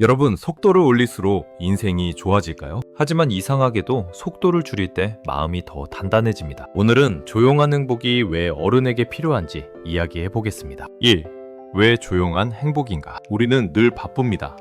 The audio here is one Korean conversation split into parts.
여러분, 속도를 올릴수록 인생이 좋아질까요? 하지만 이상하게도 속도를 줄일 때 마음이 더 단단해집니다. 오늘은 조용한 행복이 왜 어른에게 필요한지 이야기해 보겠습니다. 1. 왜 조용한 행복인가? 우리는 늘 바쁩니다.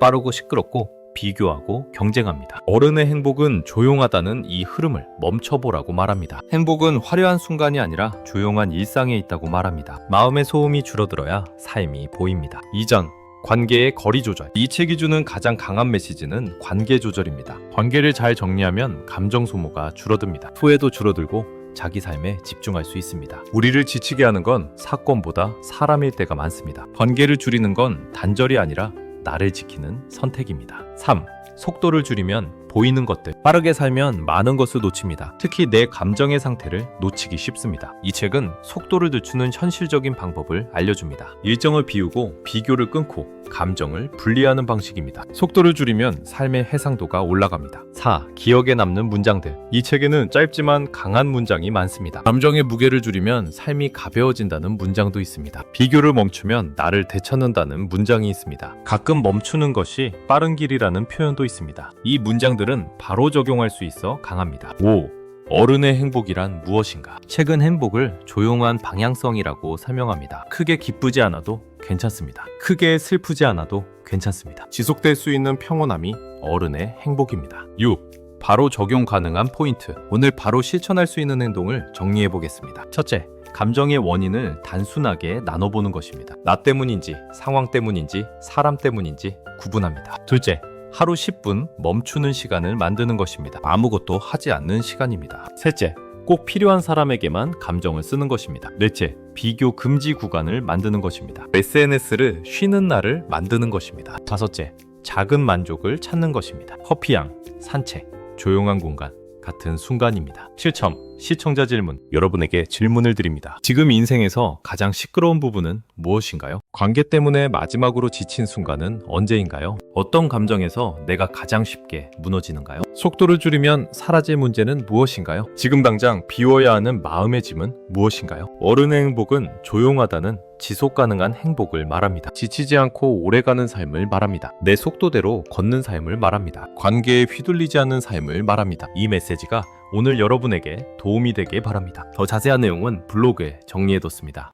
빠르고 시끄럽고 비교하고 경쟁합니다. 어른의 행복은 조용하다는 이 흐름을 멈춰보라고 말합니다. 행복은 화려한 순간이 아니라 조용한 일상에 있다고 말합니다. 마음의 소음이 줄어들어야 삶이 보입니다. 2장 관계의 거리 조절. 이 책이 주는 가장 강한 메시지는 관계 조절입니다. 관계를 잘 정리하면 감정 소모가 줄어듭니다. 후회도 줄어들고 자기 삶에 집중할 수 있습니다. 우리를 지치게 하는 건 사건보다 사람일 때가 많습니다. 관계를 줄이는 건 단절이 아니라 나를 지키는 선택입니다. 3. 속도를 줄이면 보이는 것들. 빠르게 살면 많은 것을 놓칩니다. 특히 내 감정의 상태를 놓치기 쉽습니다. 이 책은 속도를 늦추는 현실적인 방법을 알려줍니다. 일정을 비우고 비교를 끊고 감정을 분리하는 방식입니다. 속도를 줄이면 삶의 해상도가 올라갑니다. 4. 기억에 남는 문장들. 이 책에는 짧지만 강한 문장이 많습니다. 감정의 무게를 줄이면 삶이 가벼워진다는 문장도 있습니다. 비교를 멈추면 나를 되찾는다는 문장이 있습니다. 가끔 멈추는 것이 빠른 길이라는 표현도 있습니다. 이 문장 들은 바로 적용할 수 있어 강합니다. 5. 어른의 행복이란 무엇인가? 책은 행복을 조용한 방향성이라고 설명합니다. 크게 기쁘지 않아도 괜찮습니다. 크게 슬프지 않아도 괜찮습니다. 지속될 수 있는 평온함이 어른의 행복입니다. 6. 바로 적용 가능한 포인트. 오늘 바로 실천할 수 있는 행동을 정리해 보겠습니다. 첫째, 감정의 원인을 단순하게 나눠보는 것입니다. 나 때문인지, 상황 때문인지, 사람 때문인지 구분합니다. 둘째, 하루 10분 멈추는 시간을 만드는 것입니다. 아무것도 하지 않는 시간입니다. 셋째, 꼭 필요한 사람에게만 감정을 쓰는 것입니다. 넷째, 비교 금지 구간을 만드는 것입니다. SNS를 쉬는 날을 만드는 것입니다. 다섯째, 작은 만족을 찾는 것입니다. 커피향, 산책, 조용한 공간 같은 순간입니다. 실첨, 시청자 질문, 여러분에게 질문을 드립니다. 지금 인생에서 가장 시끄러운 부분은 무엇인가요? 관계 때문에 마지막으로 지친 순간은 언제인가요? 어떤 감정에서 내가 가장 쉽게 무너지는가요? 속도를 줄이면 사라질 문제는 무엇인가요? 지금 당장 비워야 하는 마음의 짐은 무엇인가요? 어른의 행복은 조용하다는 지속 가능한 행복을 말합니다. 지치지 않고 오래가는 삶을 말합니다. 내 속도대로 걷는 삶을 말합니다. 관계에 휘둘리지 않는 삶을 말합니다. 이 메시지가 오늘 여러분에게 도움이 되길 바랍니다. 더 자세한 내용은 블로그에 정리해뒀습니다.